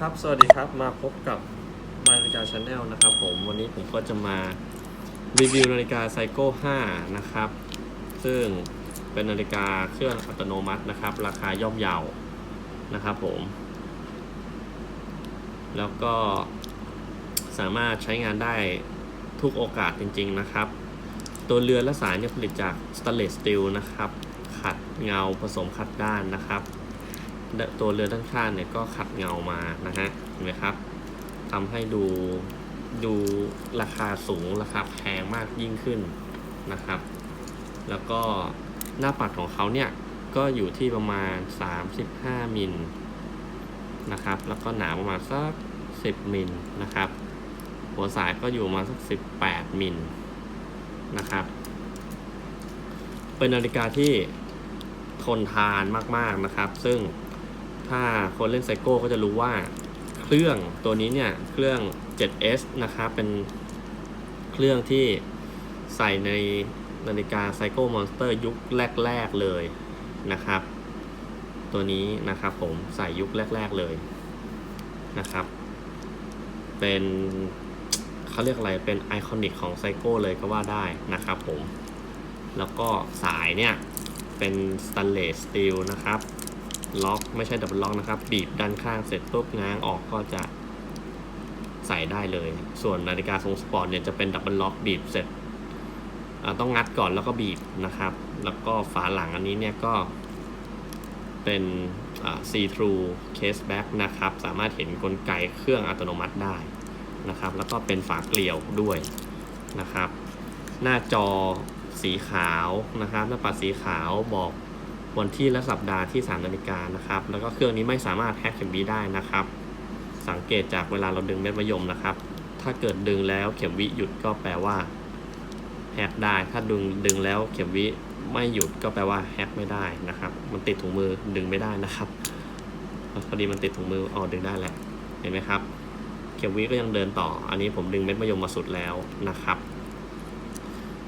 ครับ สวัสดีครับ มาพบกับมานาฬิกาชาแนลนะครับผม วันนี้ผมก็จะมารีวิวนาฬิกาไซโก้5นะครับ ซึ่งเป็นนาฬิกาเครื่องอัตโนมัตินะครับ ราคาย่อมเยานะครับผม แล้วก็สามารถใช้งานได้ทุกโอกาสจริง ๆนะครับ ตัวเรือนและสายเนี่ยผลิตจากสแตนเลสสตีลนะครับ ขัดเงาผสมขัดด้านนะครับ ตัวเรือด้านข้างเนี่ยก็ขัดเงามานะฮะเห็นไหมครับทำให้ดูดูราคาสูงราคาแพงมากยิ่งขึ้นนะครับ แล้วก็หน้าปัดของเขาเนี่ยก็อยู่ที่ประมาณ 35มิลนะครับ แล้วก็หนาประมาณสัก 10มิลนะครับ หัวสายก็อยู่ประมาณสัก 18มิลนะครับ เป็นนาฬิกาที่ทนทานมากๆนะครับ ซึ่ง ถ้าคนเล่นไซโก้ก็จะรู้ว่าเครื่องตัวนี้เนี่ย เครื่อง 7S นะครับ เป็นเครื่องที่ใส่ในนาฬิกาไซโก้มอนสเตอร์ยุคแรก ๆ เลยนะครับ ตัวนี้นะครับผมใส่ยุคแรก ๆ เลยนะครับ เป็นเขาเรียกอะไรเป็นไอคอนิกของไซโก้เลยก็ว่าได้นะครับผม แล้วก็สายเนี่ย เป็นสแตนเลสสตีลนะครับ ล็อกไม่ใช่ดับเบิลล็อกนะครับ บีบด้านข้างเสร็จปุ๊บง้างออกก็จะใส่ได้เลย ส่วนนาฬิกาทรงสปอร์ตเนี่ยจะเป็นดับเบิลล็อกบีบเสร็จต้องงัดก่อนแล้วก็บีบนะครับ แล้วก็ฝาหลังอันนี้เนี่ยก็เป็น see through case back นะครับ สามารถเห็นกลไกเครื่องอัตโนมัติได้นะครับ แล้วก็เป็นฝาเกลียวด้วยนะครับ หน้าจอสีขาวนะครับ หน้าปัดสีขาวบอก วันที่และสัปดาห์ที่3นาฬิกานะครับ แล้วก็เครื่องนี้ไม่สามารถแฮกเข็มวิได้นะครับ สังเกตจากเวลาเราดึงเม็ดมะยมนะครับ ถ้าเกิดดึงแล้วเข็มวิหยุดก็แปลว่าแฮกได้ ถ้าดึงดึงแล้วเข็มวิไม่หยุดก็แปลว่าแฮกไม่ได้นะครับ มันติดถุงมือดึงไม่ได้นะครับ พอดีมันติดถุงมืออ๋อดึงได้แหละ เห็นไหมครับ เข็มวิก็ยังเดินต่อ อันนี้ผมดึงเม็ดมะยมมาสุดแล้วนะครับ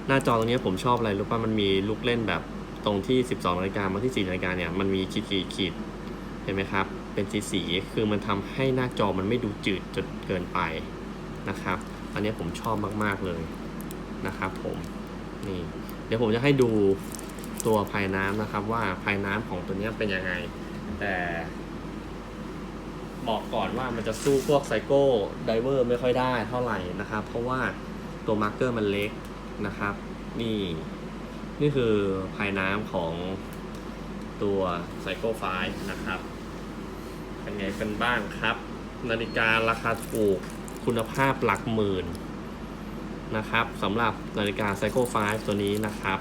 หน้าจอตรงนี้ผมชอบอะไรรู้ป่ะ มันมีลูกเล่นแบบ ตรงที่ 12นาฬิกามาที่4นาฬิกาเนี่ยมันมีขีดขีดขีดเห็นไหมครับ เป็นสีสีคือมันทำให้หน้าจอมันไม่ดูจืดจนเกินไปนะครับ อันนี้ผมชอบมาก ๆ เลยนะครับผมนี่เดี๋ยวผมจะให้ดูตัวภายน้ำนะครับ ว่าภายน้ำของตัวนี้เป็นยังไง แต่บอกก่อนว่ามันจะสู้พวกไซโก้ไดเวอร์ไม่ค่อยได้เท่าไหร่นะครับ เพราะว่าตัวมาร์กเกอร์มันเล็กนะครับ นี่ นี่คือภายน้ำของตัวไซโก้ไฟนะครับ เป็นไงเป็นบ้างครับ นาฬิการาคาถูกคุณภาพหลักหมื่นนะครับสำหรับนาฬิกาไซโก้ไฟตัวนี้นะครับ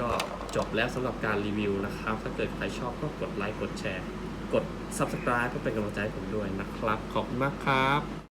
ก็จบแล้วสำหรับการรีวิวนะครับ ถ้าเกิดใครชอบก็กดไลค์กดแชร์ กด Subscribe เพื่อเป็นกำลังใจผมด้วยนะครับ ขอบคุณมากครับ